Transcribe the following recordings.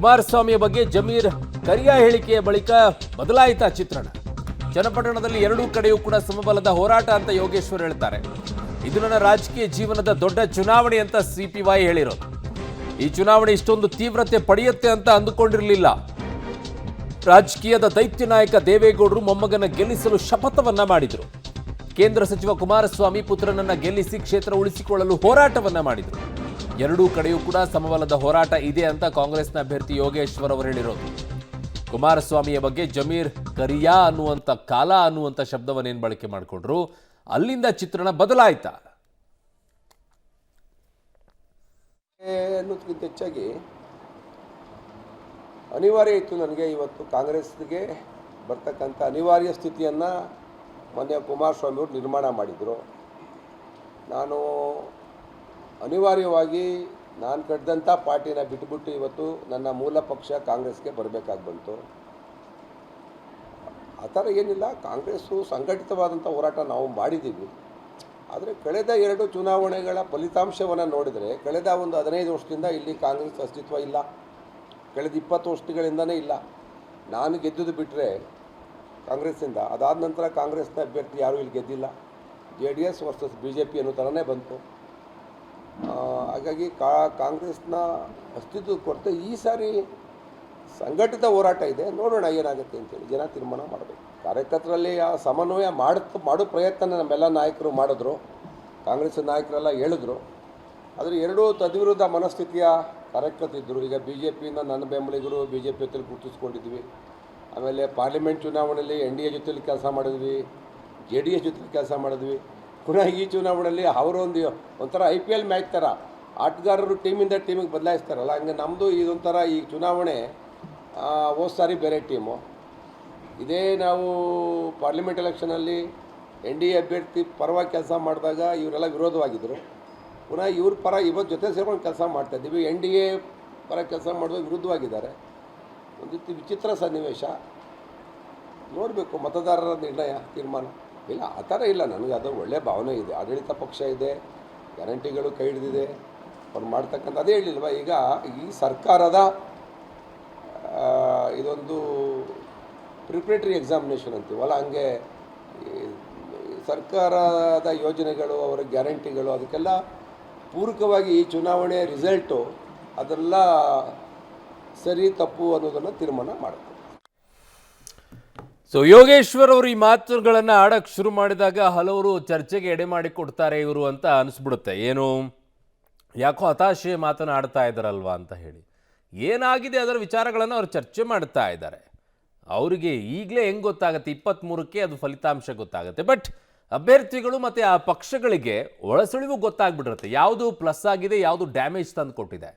ಕುಮಾರಸ್ವಾಮಿಯ ಬಗ್ಗೆ ಜಮೀರ್ ಕರಿಯ ಹೇಳಿಕೆಯ ಬಳಿಕ ಬದಲಾಯಿತ ಚಿತ್ರಣ. ಚನ್ನಪಟ್ಟಣದಲ್ಲಿ ಎರಡೂ ಕಡೆಯೂ ಕೂಡ ಸಮಬಲದ ಹೋರಾಟ ಅಂತ ಯೋಗೇಶ್ವರ್ ಹೇಳ್ತಾರೆ. ಇದು ನನ್ನ ರಾಜಕೀಯ ಜೀವನದ ದೊಡ್ಡ ಚುನಾವಣೆ ಅಂತ ಸಿಪಿವೈ ಹೇಳಿರೋದು. ಈ ಚುನಾವಣೆ ಇಷ್ಟೊಂದು ತೀವ್ರತೆ ಪಡೆಯುತ್ತೆ ಅಂತ ಅಂದುಕೊಂಡಿರಲಿಲ್ಲ. ರಾಜಕೀಯದ ದೈತ್ಯ ನಾಯಕ ದೇವೇಗೌಡರು ಮೊಮ್ಮಗನ ಗೆಲ್ಲಿಸಲು ಶಪಥವನ್ನ ಮಾಡಿದರು. ಕೇಂದ್ರ ಸಚಿವ ಕುಮಾರಸ್ವಾಮಿ ಪುತ್ರನನ್ನ ಗೆಲ್ಲಿಸಿ ಕ್ಷೇತ್ರ ಉಳಿಸಿಕೊಳ್ಳಲು ಹೋರಾಟವನ್ನ ಮಾಡಿದರು. ಎರಡೂ ಕಡೆಯೂ ಕೂಡ ಸಮಬಲದ ಹೋರಾಟ ಇದೆ ಅಂತ ಕಾಂಗ್ರೆಸ್ನ ಅಭ್ಯರ್ಥಿ ಯೋಗೇಶ್ವರ್ ಅವರು ಹೇಳಿರೋದು. ಕುಮಾರಸ್ವಾಮಿಯ ಬಗ್ಗೆ ಜಮೀರ್ ಕರಿಯಾ ಅನ್ನುವಂಥ ಕಾಲ ಅನ್ನುವಂಥ ಶಬ್ದವನ್ನೇನು ಬಳಕೆ ಮಾಡಿಕೊಂಡ್ರು? ಅಲ್ಲಿಂದ ಚಿತ್ರಣ ಬದಲಾಯ್ತಾ? ಅನ್ನೋದಕ್ಕಿಂತ ಹೆಚ್ಚಾಗಿ ಅನಿವಾರ್ಯ ಇತ್ತು ನನಗೆ ಇವತ್ತು ಕಾಂಗ್ರೆಸ್ಗೆ ಬರ್ತಕ್ಕಂಥ ಅನಿವಾರ್ಯ ಸ್ಥಿತಿಯನ್ನು ಮೊನ್ನೆ ಕುಮಾರಸ್ವಾಮಿಯವರು ನಿರ್ಮಾಣ ಮಾಡಿದರು. ನಾನು ಅನಿವಾರ್ಯವಾಗಿ ನಾನು ಕಟ್ಟಿದಂಥ ಪಾರ್ಟಿನ ಬಿಟ್ಬಿಟ್ಟು ಇವತ್ತು ನನ್ನ ಮೂಲ ಪಕ್ಷ ಕಾಂಗ್ರೆಸ್ಗೆ ಬರಬೇಕಾಗಿ ಬಂತು. ಆ ಥರ ಏನಿಲ್ಲ, ಕಾಂಗ್ರೆಸ್ಸು ಸಂಘಟಿತವಾದಂಥ ಹೋರಾಟ ನಾವು ಮಾಡಿದ್ದೀವಿ. ಆದರೆ ಕಳೆದ ಎರಡು ಚುನಾವಣೆಗಳ ಫಲಿತಾಂಶವನ್ನು ನೋಡಿದರೆ ಕಳೆದ ಒಂದು ಹದಿನೈದು ವರ್ಷದಿಂದ ಇಲ್ಲಿ ಕಾಂಗ್ರೆಸ್ ಅಸ್ತಿತ್ವ ಇಲ್ಲ. ಕಳೆದ ಇಪ್ಪತ್ತು ವರ್ಷಗಳಿಂದನೇ ಇಲ್ಲ. ನಾನು ಗೆದ್ದುದು ಬಿಟ್ಟರೆ ಕಾಂಗ್ರೆಸ್ಸಿಂದ, ಅದಾದ ನಂತರ ಕಾಂಗ್ರೆಸ್ನ ಅಭ್ಯರ್ಥಿ ಯಾರೂ ಇಲ್ಲಿ ಗೆದ್ದಿಲ್ಲ. J D S versus B J P ಅನ್ನೋ ಥರನೇ ಬಂತು. ಹಾಗಾಗಿ ಕಾ, ಕಾಂಗ್ರೆಸ್ನ ಅಸ್ತಿತ್ವ ಕೊರತೆ ಈ ಸಾರಿ ಸಂಘಟಿತ ಹೋರಾಟ ಇದೆ. ನೋಡೋಣ ಏನಾಗುತ್ತೆ ಅಂತೇಳಿ. ಜನ ತೀರ್ಮಾನ ಮಾಡಬೇಕು. ಕಾರ್ಯಕರ್ತರಲ್ಲಿ ಆ ಸಮನ್ವಯ ಮಾಡುತ್ತ, ಮಾಡೋ ಪ್ರಯತ್ನ ನಮ್ಮೆಲ್ಲ ನಾಯಕರು ಮಾಡಿದ್ರು. ಕಾಂಗ್ರೆಸ್ ನಾಯಕರೆಲ್ಲ ಹೇಳಿದ್ರು. ಆದರೆ ಎರಡೂ ತದ್ವಿರುದ್ಧ ಮನಸ್ಥಿತಿಯ ಕಾರ್ಯಕರ್ತರಿದ್ದರು ಈಗ ಬಿ ಜೆ ಪಿಯಿಂದ ನನ್ನ ಬೆಂಬಲಿಗರು ಬಿ ಜೆ ಪಿ ಜೊತೆಲಿ ಗುರುತಿಸ್ಕೊಂಡಿದ್ವಿ. ಆಮೇಲೆ ಪಾರ್ಲಿಮೆಂಟ್ ಚುನಾವಣೆಯಲ್ಲಿ ಎನ್ ಡಿ ಎ ಜೊತೆಲಿ ಕೆಲಸ ಮಾಡಿದ್ವಿ. ಜೆ ಡಿ ಎಸ್ ಜೊತೆಲಿ ಕೆಲಸ ಮಾಡಿದ್ವಿ. ಪುನಃ ಈ ಚುನಾವಣೆಯಲ್ಲಿ ಅವರೊಂದು ಒಂಥರ ಐ ಪಿ ಎಲ್ ಮ್ಯಾಚ್ ಥರ, ಆಟಗಾರರು ಟೀಮಿಂದ ಟೀಮಿಗೆ ಬದಲಾಯಿಸ್ತಾರಲ್ಲ, ಹಂಗೆ ನಮ್ಮದು ಇದೊಂಥರ ಈ ಚುನಾವಣೆ ಹೋದ್ ಸಾರಿ ಬೇರೆ ಟೀಮು. ಇದೇ ನಾವು ಪಾರ್ಲಿಮೆಂಟ್ ಎಲೆಕ್ಷನಲ್ಲಿ ಎನ್ ಡಿ ಎ ಅಭ್ಯರ್ಥಿ ಪರವಾಗಿ ಕೆಲಸ ಮಾಡಿದಾಗ ಇವರೆಲ್ಲ ವಿರೋಧವಾಗಿದ್ದರು ಪುನಃ ಇವ್ರ ಪರ ಇವತ್ತು ಜೊತೆ ಸೇರ್ಕೊಂಡು ಕೆಲಸ ಮಾಡ್ತಾಯಿದ್ದೀವಿ ಎನ್ ಡಿ ಎ ಪರ ಕೆಲಸ ಮಾಡಿದಾಗ ವಿರುದ್ಧವಾಗಿದ್ದಾರೆ. ಒಂದು ವಿಚಿತ್ರ ಸನ್ನಿವೇಶ. ನೋಡಬೇಕು ಮತದಾರರ ನಿರ್ಣಯ, ತೀರ್ಮಾನ. ಇಲ್ಲ, ಆ ಥರ ಇಲ್ಲ. ನನಗೆ ಅದು ಒಳ್ಳೆಯ ಭಾವನೆ ಇದೆ. ಆಡಳಿತ ಪಕ್ಷ ಇದೆ, ಗ್ಯಾರಂಟಿಗಳು ಕೈ ಹಿಡಿದಿದೆ. ಅವ್ರು ಮಾಡ್ತಕ್ಕಂಥ ಅದೇ ಹೇಳಿಲ್ವ, ಈಗ ಈ ಸರ್ಕಾರದ ಇದೊಂದು ಪ್ರಿಪ್ರೇಟರಿ ಎಕ್ಸಾಮಿನೇಷನ್ ಅಂತೀವಲ್ಲ, ಹಂಗೆ ಸರ್ಕಾರದ ಯೋಜನೆಗಳು, ಅವರ ಗ್ಯಾರಂಟಿಗಳು, ಅದಕ್ಕೆಲ್ಲ ಪೂರಕವಾಗಿ ಈ ಚುನಾವಣೆ ರಿಸಲ್ಟು, ಅದೆಲ್ಲ ಸರಿ, ತಪ್ಪು ಅನ್ನೋದನ್ನು ತೀರ್ಮಾನ ಮಾಡುತ್ತೆ. ಸೊ ಯೋಗೇಶ್ವರ್ ಅವರು ಈ ಮಾತುಗಳನ್ನು ಆಡಕ್ಕೆ ಶುರು ಮಾಡಿದಾಗ ಹಲವರು ಚರ್ಚೆಗೆ ಎಡೆ ಮಾಡಿ ಕೊಡ್ತಾರೆ ಇವರು ಅಂತ ಅನಿಸ್ಬಿಡುತ್ತೆ. ಏನು? ಯಾಕೋ ಹತಾಶೆ ಮಾತನ್ನು ಆಡ್ತಾ ಇದ್ದಾರಲ್ವಾ ಅಂತ ಹೇಳಿ. ಏನಾಗಿದೆ ಅದರ ವಿಚಾರಗಳನ್ನು ಅವರು ಚರ್ಚೆ ಮಾಡ್ತಾ ಇದ್ದಾರೆ. ಅವರಿಗೆ ಈಗಲೇ ಹೆಂಗೆ ಗೊತ್ತಾಗುತ್ತೆ? ಇಪ್ಪತ್ತ್ಮೂರಕ್ಕೆ ಅದು ಫಲಿತಾಂಶ ಗೊತ್ತಾಗುತ್ತೆ. ಬಟ್ ಅಭ್ಯರ್ಥಿಗಳು ಮತ್ತು ಆ ಪಕ್ಷಗಳಿಗೆ ಒಳಸುಳಿವು ಗೊತ್ತಾಗ್ಬಿಟ್ಟಿರುತ್ತೆ. ಯಾವುದು ಪ್ಲಸ್ ಆಗಿದೆ, ಯಾವುದು ಡ್ಯಾಮೇಜ್ ತಂದು ಕೊಟ್ಟಿದೆ.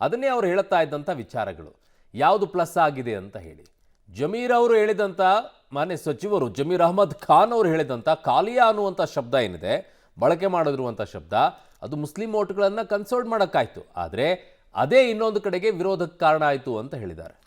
ಅದನ್ನೇ ಅವ್ರು ಹೇಳ್ತಾ ಇದ್ದಂಥ ವಿಚಾರಗಳು. ಯಾವುದು ಪ್ಲಸ್ ಆಗಿದೆ ಅಂತ ಹೇಳಿ. ಜಮೀರ್ ಅವರು ಹೇಳಿದಂಥ ಮಾನ್ಯ ಸಚಿವರು ಜಮೀರ್ ಅಹಮದ್ ಖಾನ್ ಅವರು ಹೇಳಿದಂಥ ಕಾಲಿಯಾ ಅನ್ನುವಂಥ ಶಬ್ದ ಏನಿದೆ, ಬಳಕೆ ಮಾಡಿರುವಂಥ ಶಬ್ದ, ಅದು ಮುಸ್ಲಿಂ ಓಟ್ಗಳನ್ನು ಕನ್ಸೋಲ್ಟ್ ಮಾಡೋಕ್ಕಾಯ್ತು. ಆದರೆ ಅದೇ ಇನ್ನೊಂದು ಕಡೆಗೆ ವಿರೋಧಕ್ಕೆ ಕಾರಣ ಆಯಿತು ಅಂತ ಹೇಳಿದ್ದಾರೆ.